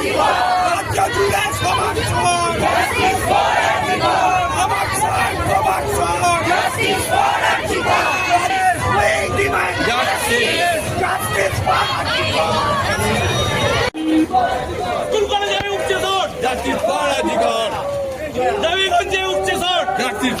সমাজ সমাজ সমাজ We demand justice. Justice উঠছে Justice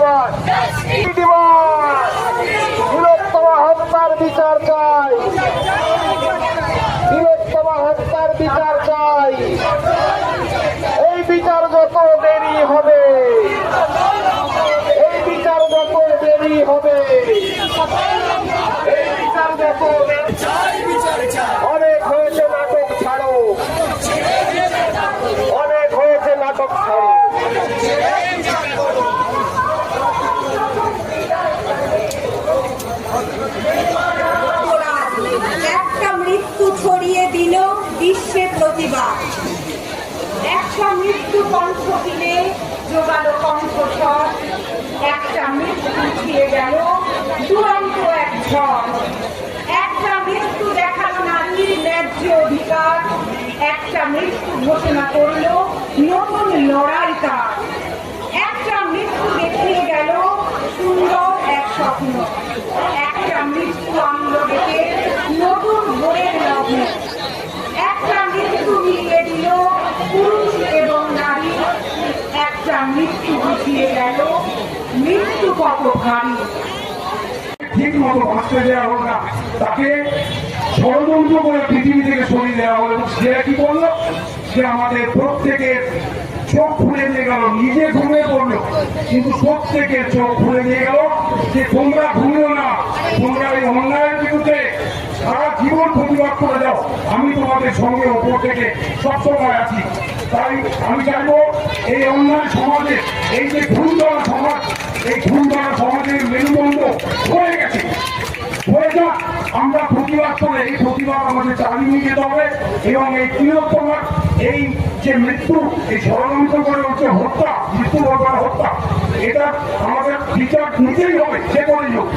দিবস দিবস বৃহত্তম হত্যার বিচার চাই। বৃহত্তম হত্যার বিচার চাই। এই বিচার যত দেরি হবে এই বিচার যত দেরি হবে এই বিচার যত অনেক হয়েছে নাটক ছাড়ো অনেক হয়েছে নাটক ছাড়ো একটা মৃত্যু ছড়িয়ে দিল বিশ্বে প্রতিবাদ। একটা মৃত্যু কণ্ঠ দিলে জোগালো কণ্ঠস্বর একটা মৃত্যু উঠিয়ে গেল দুরন্ত এক ঝড়। একটা মৃত্যু দেখাল নারীর ন্যায্য অধিকার। একটা মৃত্যু ঘোষণা করল নতুন লড়াই তার একটা মৃত্যু দেখিয়ে গেল সুন্দর এক স্বপ্ন একটা মৃত্যু আনলো ডেকে নতুন ভোরের লগ্ন একটা মৃত্যু মিলিয়ে দিল পুরুষ এবং নারী একটা মৃত্যু বুঝিয়ে গেল মৃত্যু কত ভারী ঠিক মতো বাঁচতে দেওয়া হলো না, তাকে ষড়যন্ত্র করে পৃথিবী থেকে সরিয়ে দেওয়া হলো। সে কি করল? সে আমাদের প্রত্যেকের চোখ খুলে নিয়ে গেল, নিজে ঘুমিয়ে পড়ল। কিন্তু প্রত্যেকের চোখ খুলে নিয়ে গেল যে তোমরা ঘুমিও না, তোমরা এই অন্যায়ের বিরুদ্ধে সারা জীবন প্রতিবাদ করে যাও আমি তোমাদের সঙ্গে ওপর থেকে সবসময় আছি। তাই আমি চাইব এই অন্যায় সমাজে, এই যে ভুল সমাজ, এই ভুল সমাজের মেরুদণ্ড হয়ে গেছে। হয়ে আমরা প্রতিবাদ করে এই প্রতিবাদ আমাদের চালিয়ে যেতে হবে এবং এই তিলোত্তমার এই যে মৃত্যু, এই ষড়যন্ত্র করে হচ্ছে হত্যা, মৃত্যু ঘটনা হত্যা, এটা আমাদের বিচার নিতেই হবে, যে করেই হোক।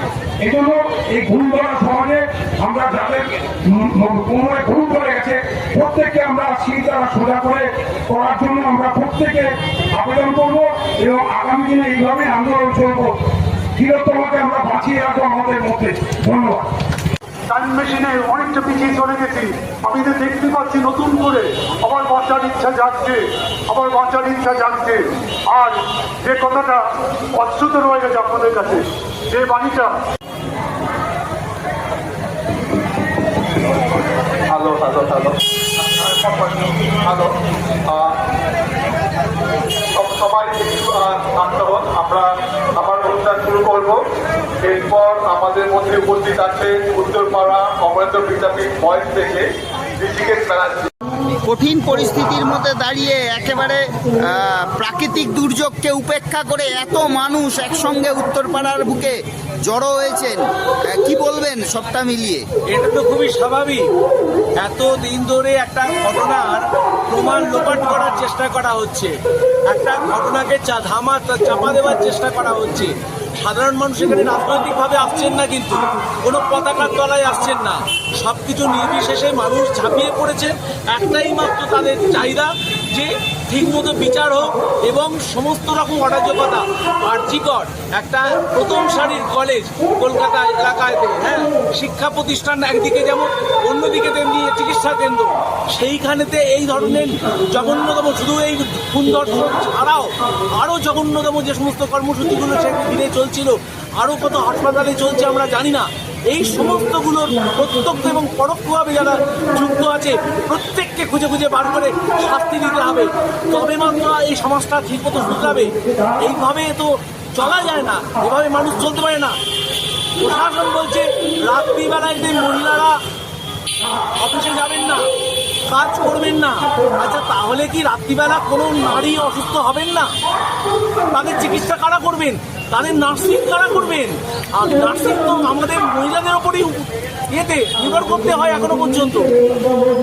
এই জন্য এই ভুল ধরা সমাজে আমরা যাদের কোমরে ভুল করে গেছে, প্রত্যেককে আমরা সেই সোজা করে করার জন্য আমরা প্রত্যেকে আবেদন করব এবং আগামী দিনে এইভাবে আন্দোলন চলবো। তিলোত্তমাকে আমরা বাঁচিয়ে রাখব আমাদের মধ্যে। ধন্যবাদ। টাইম মেশিনে অনেকটা পিছিয়ে চলে গেছি। আমি তো দেখতে পাচ্ছি নতুন করে আবার বাঁচার ইচ্ছা জাগছে আবার বাঁচার ইচ্ছা জাগছে। আর যে কথাটা অচ্যুত রয়ে গেছে আপনাদের কাছে যে বাণীটা হ্যালো হ্যালো হ্যালো হ্যালো সব সবাই একটু আহ, শান্ত হন আমরা আবার অনুষ্ঠান শুরু করব এরপর আমাদের মধ্যে উপস্থিত আছে উত্তরপাড়া অমরেন্দ্র বিদ্যাপীঠ বয়স থেকে ঋষিকেশ ব্যানার্জি। কঠিন পরিস্থিতির মধ্যে দাঁড়িয়ে একেবারে প্রাকৃতিক দুর্যোগকে উপেক্ষা করে এত মানুষ একসঙ্গে উত্তরপাড়ার বুকে জড়ো হয়েছেন। কি বলবেন সবটা মিলিয়ে? এটা তো খুবই স্বাভাবিক। এত দিন ধরে একটা ঘটনার প্রমাণ লোপাট করার চেষ্টা করা হচ্ছে। একটা ঘটনাকে চা ধামা চাপা দেওয়ার চেষ্টা করা হচ্ছে। সাধারণ মানুষ এখানে রাজনৈতিকভাবে আসছেন না কিন্তু। কোনো পতাকার তলায় আসছেন না। সব কিছু নির্বিশেষে মানুষ ঝাঁপিয়ে পড়েছে। একটাই মাত্র তাদের চাহিদা যে ঠিকমতো বিচার হোক এবং সমস্ত রকম অরাজকতা। আর্যিকর একটা প্রথম সারির কলেজ কলকাতা এলাকায় হ্যাঁ? শিক্ষা প্রতিষ্ঠান একদিকে যেমন চিকিৎসা কেন্দ্র সেইখানেতে এই ধরনের জঘন্যতম, শুধু এই ধর্ষণ ছাড়াও আরও জঘন্যতম যে সমস্ত কর্মসূচিগুলো সে ঘিরে চলছিল আরও কত হাসপাতালে চলছে আমরা জানি না। এই সমস্তগুলোর প্রত্যক্ষ এবং পরোক্ষভাবে যারা যুক্ত আছে, প্রত্যেককে খুঁজে খুঁজে বার করে শাস্তি দিতে হবে। তবে মাত্র এই সমাজটা ঠিক মতো শুধরাবে, এইভাবে তো চলা যায় না, এভাবে মানুষ চলতে পারে না। প্রশাসন বলছে, রাত্রিবেলায় যে মহিলারা অফিসে যাবেন না। কাজ করবেন না। আচ্ছা তাহলে কি রাত্রিবেলা কোনো নারী অসুস্থ হবেন না? তাদের চিকিৎসা কারা করবেন? তাদের নার্সিং কারা করবেন? আর নার্সিং তো আমাদের মহিলাদের ওপরই ইয়েতে নির্ভর করতে হয় এখনও পর্যন্ত।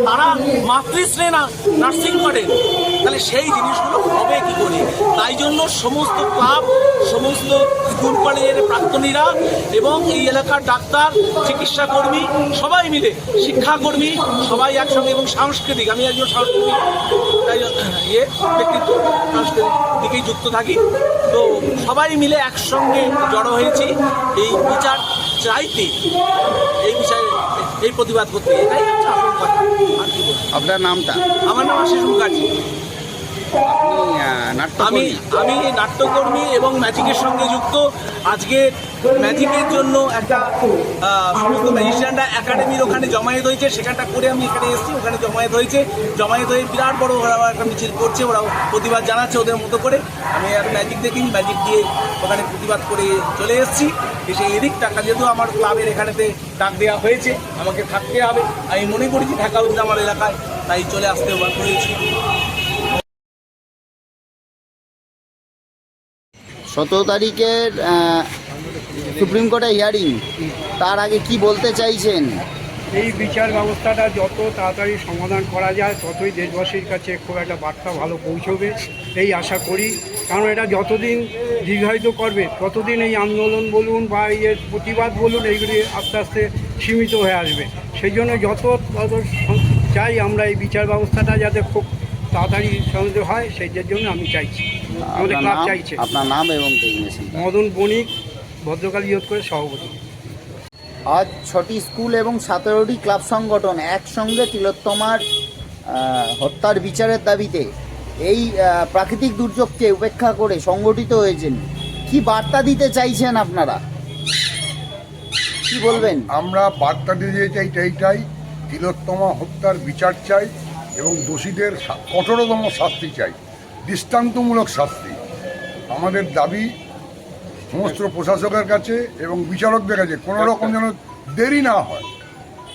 তারা মাতৃশ্রে না, নার্সিং করেন তাহলে সেই জিনিসগুলো হবে কি করে? তাই জন্য সমস্ত ক্লাব, সমস্ত স্কুল কলেজের প্রাক্তনীরা এবং এই এলাকার ডাক্তার চিকিৎসা কর্মী সবাই মিলে, শিক্ষাকর্মী সবাই একসঙ্গে এবং সাংস্কৃতিক, আমি একজন সাংস্কৃতিক ইয়ে ব্যক্তিত্ব, সাংস্কৃতিক দিকেই যুক্ত থাকি। তো সবাই মিলে একসঙ্গে জড়ো হয়েছি। এই বিচার চাইতে, এই বিষয়ে এই প্রতিবাদ করতে এটাই হচ্ছে আসল কথা। আর কি বলব? আপনার নামটা? আমার নাম আশিস মুখার্জি। আমি আমি নাট্যকর্মী এবং ম্যাজিকের সঙ্গে যুক্ত। আজকে ম্যাজিকের জন্য একটা সমস্ত ম্যাজিশিয়ানরা একাডেমির ওখানে জমায়েত হয়েছে। সেখানটা করে আমি এখানে এসেছি ওখানে জমায়েত হয়েছে। জমায়েত হয়ে বিরাট বড় ওরা একটা মিছিল করছে ওরা প্রতিবাদ জানাচ্ছে ওদের মতো করে। আমি আর ম্যাজিক দেখিনি ম্যাজিক দিয়ে ওখানে প্রতিবাদ করে চলে এসেছি। এসে এদিক টাকা যেহেতু আমার ক্লাবের এখানেতে ডাক দেওয়া হয়েছে, আমাকে থাকতে হবে। আমি মনে করেছি থাকা উচিত আমার এলাকায় তাই চলে আসতে হয়েছি। সতেরো তারিখের সুপ্রিম কোর্টে হিয়ারিং তার আগে কি বলতে চাইছেন? এই বিচার ব্যবস্থাটা যত তাড়াতাড়ি সমাধান করা যায় ততই দেশবাসীর কাছে খুব একটা বার্তা ভালো পৌঁছবে। এই আশা করি। কারণ এটা যতদিন দীর্ঘায়িত করবে ততদিন এই আন্দোলন বলুন বা এর প্রতিবাদ বলুন এইগুলি আস্তে আস্তে সীমিত হয়ে আসবে। সেই জন্য যত তত চাই আমরা এই বিচার ব্যবস্থাটা যাতে খুব তাড়াতাড়ি সমাধান হয় সেই জন্য আমি চাইছি। আমাদের ক্লাব চাইছে। আপনার নাম এবং মদন বণিক ভদ্রকালী ইয়ত করে সভাপতি। আজ ছটি স্কুল এবং সতেরোটি ক্লাব সংগঠন একসঙ্গে তিলোত্তমার হত্যার বিচারের দাবিতে এই প্রাকৃতিক দুর্যোগকে উপেক্ষা করে সংগঠিত হয়েছেন। কি বার্তা দিতে চাইছেন আপনারা? কি বলবেন? আমরা বার্তা দিতে চাই এইটাই তিলোত্তমা হত্যার বিচার চাই এবং দোষীদের কঠোরতম শাস্তি চাই, দৃষ্টান্তমূলক শাস্তি। আমাদের দাবি সমস্ত প্রশাসকের কাছে এবং বিচারকদের কাছে কোনো রকম যেন দেরি না হয়।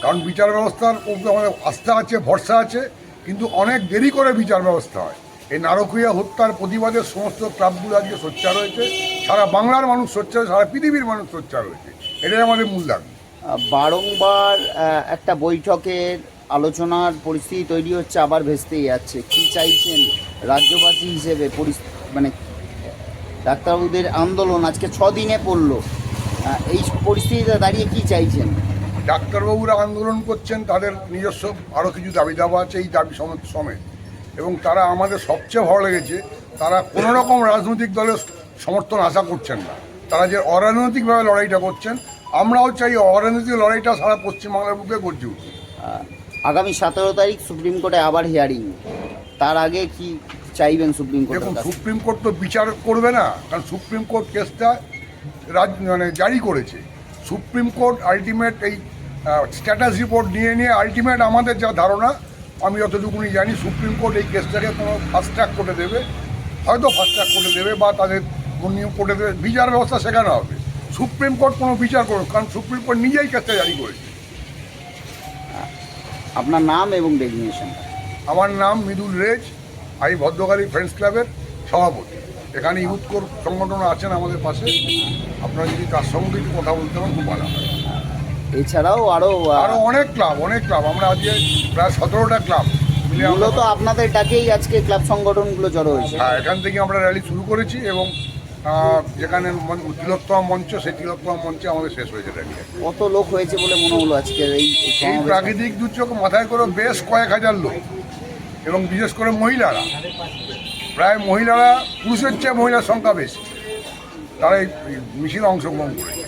কারণ বিচার ব্যবস্থার উপরে আমাদের আস্থা আছে, ভরসা আছে, কিন্তু অনেক দেরি করে বিচার ব্যবস্থা হয়। এই নারকীয় হত্যার প্রতিবাদে সমস্ত ক্লাবগুলো আজকে সোচ্চার হয়েছে। সারা বাংলার মানুষ সোচ্চার, সারা পৃথিবীর মানুষ সোচ্চার হয়েছে। এটাই আমাদের মূল দাবি। বারংবার একটা বৈঠকের আলোচনার পরিস্থিতি তৈরি হচ্ছে, আবার ভেস্তেই যাচ্ছে। কি চাইছেন রাজ্যবাসী হিসেবে? মানে ডাক্তারবাবুদের আন্দোলন আজকে ছ দিনে পড়ল এই পরিস্থিতিতে দাঁড়িয়ে কি চাইছেন? ডাক্তারবাবুরা আন্দোলন করছেন তাদের নিজস্ব আরও কিছু দাবি দাবা আছে এই দাবি সমেত সমেত। এবং তারা আমাদের সবচেয়ে ভালো লেগেছে তারা কোনো রকম রাজনৈতিক দলের সমর্থন আশা করছেন না। তারা যে অরাজনৈতিকভাবে লড়াইটা করছেন আমরাও চাই অরাজনৈতিক লড়াইটা সারা পশ্চিমবাংলার বুকে গর্জে আহ, আগামী সতেরো তারিখ সুপ্রিম কোর্টে আবার হিয়ারিং তার আগে কি চাইবেন সুপ্রিম কোর্ট দেখুন সুপ্রিম কোর্ট তো বিচার করবে না কারণ সুপ্রিম কোর্ট কেসটা রাজ মানে জারি করেছে। সুপ্রিম কোর্ট আলটিমেট এই স্ট্যাটাস রিপোর্ট নিয়ে নিয়ে আলটিমেট আমাদের যা ধারণা আমি যতটুকুনি জানি সুপ্রিম কোর্ট এই কেসটাকে কোনো ফাস্ট ট্র্যাক করে দেবে। হয়তো ফাস্ট ট্র্যাক করে দেবে বা তাদের নিয়ম করে দেবে। বিচার ব্যবস্থা সেখানে হবে। সুপ্রিম কোর্ট কোনো বিচার করুক কারণ সুপ্রিম কোর্ট নিজেই কেসটা জারি করেছে। আপনার নাম এবং ডেজিগনেশন আমার নাম মৃদুল রেজ আমি ভদ্রকালী ফ্রেন্ডস ক্লাবের সভাপতি। এখানে ইউথ কোর সংগঠন আছেন আমাদের পাশে। আপনারা যদি তার সঙ্গে একটু কথা বলতে পারেন খুব ভালো হয়। এছাড়াও আরও আরও অনেক ক্লাব অনেক ক্লাব। আমরা আজকে প্রায় সতেরোটা ক্লাব মূলত আপনাদের ডাকেই আজকে ক্লাব সংগঠনগুলো জড়ো হয়েছে। হ্যাঁ এখান থেকে আমরা র্যালি শুরু করেছি এবং যেখানে মন- তিলোত্তমা মঞ্চ সেই তিলোত্তমা মঞ্চে আমাদের শেষ হয়েছে কত লোক হয়েছে বলে মনে হলো আজকে এই এই প্রাকৃতিক দুর্যোগ মাথায় করে বেশ কয়েক হাজার লোক এবং বিশেষ করে মহিলারা। প্রায় মহিলারা পুরুষের চেয়ে মহিলার সংখ্যা বেশি। তারা এই এই মিছিলে অংশগ্রহণ করেছে।